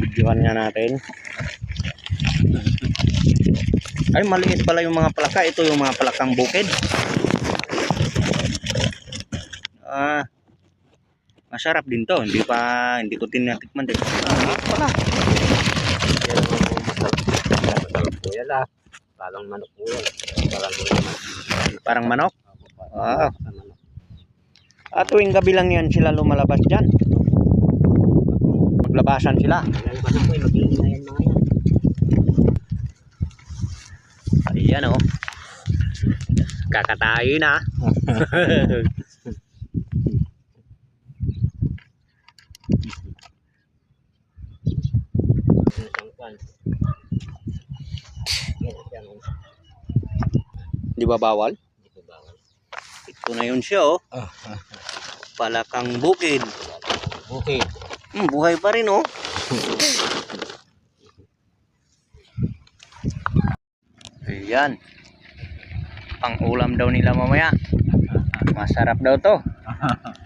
Videohan nga natin. Ay, maliit pala yung mga palaka. Ito yung mga palakang bukid. Ah, masarap din to. Hindi pa, hindi ko tinatikman din. Ah, pala. Ah. Parang manok po yan. Parang manok. Parang manok. Ah, at tuwing gabi lang yan sila lumalabas dyan. Maglabasan sila. Lalabas ako eh. Mag-iingay na yan mga yan. Ayan oh. Kakatayin na. Yan. Di ba bawal? Ko bawal. Ito na yun siya oh. Palakang bukid. Bukid. Hmm, buhay pa rin oh. Ayan. Pang ulam daw nila mamaya. Masarap daw to.